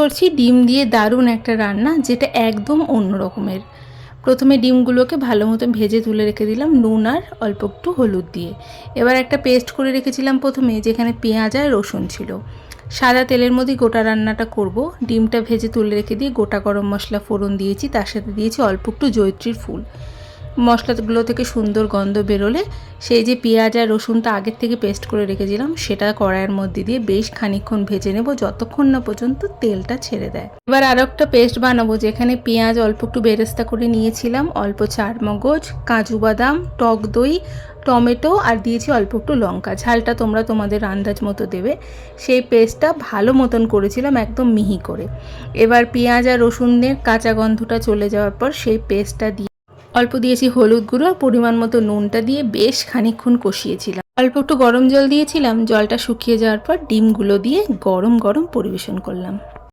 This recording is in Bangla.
করছি ডিম দিয়ে দারুণ একটা রান্না যেটা একদম অন্য রকমের। প্রথমে ডিমগুলোকে ভালো মতো ভেজে তুলে রেখে দিলাম নুন আর অল্প একটু হলুদ দিয়ে। এবার একটা পেস্ট করে রেখেছিলাম প্রথমে যেখানে পেঁয়াজ আর রসুন ছিল। সাদা তেলের মধ্যে গোটা রান্নাটা করব। ডিমটা ভেজে তুলে রেখে দিয়ে গোটা গরম মশলা ফোড়ন দিয়েছি, তার সাথে দিয়েছি অল্প একটু জৈত্রীর ফুল। মশলাগুলো থেকে সুন্দর গন্ধ বেরোলে সেই যে পেঁয়াজ আর রসুনটা আগের থেকে পেস্ট করে রেখেছিলাম, সেটা কড়াইয়ের মধ্যে দিয়ে বেশ খানিকক্ষণ ভেজে নেব, যতক্ষণ না পর্যন্ত তেলটা ছেড়ে দেয়। এবার আরও একটা পেস্ট বানাবো, যেখানে পেঁয়াজ অল্প একটু বেরেস্তা করে নিয়েছিলাম, অল্প চার মগজ, কাজু বাদাম, টক দই, টমেটো আর দিয়েছি অল্প একটু লঙ্কা। ঝালটা তোমরা তোমাদের আন্দাজ মতো দেবে। সেই পেস্টটা ভালো মতন করেছিলাম একদম মিহি করে। এবার পেঁয়াজ আর রসুনের কাঁচা গন্ধটা চলে যাওয়ার পর সেই পেস্টটা দিয়ে অল্প দিয়েছি হলুদ গুঁড়ো আর পরিমাণ মতো নুনটা দিয়ে বেশ খানিকক্ষণ কষিয়েছিলাম। অল্প একটু গরম জল দিয়েছিলাম, জলটা শুকিয়ে যাওয়ার পর ডিমগুলো দিয়ে গরম গরম পরিবেশন করলাম।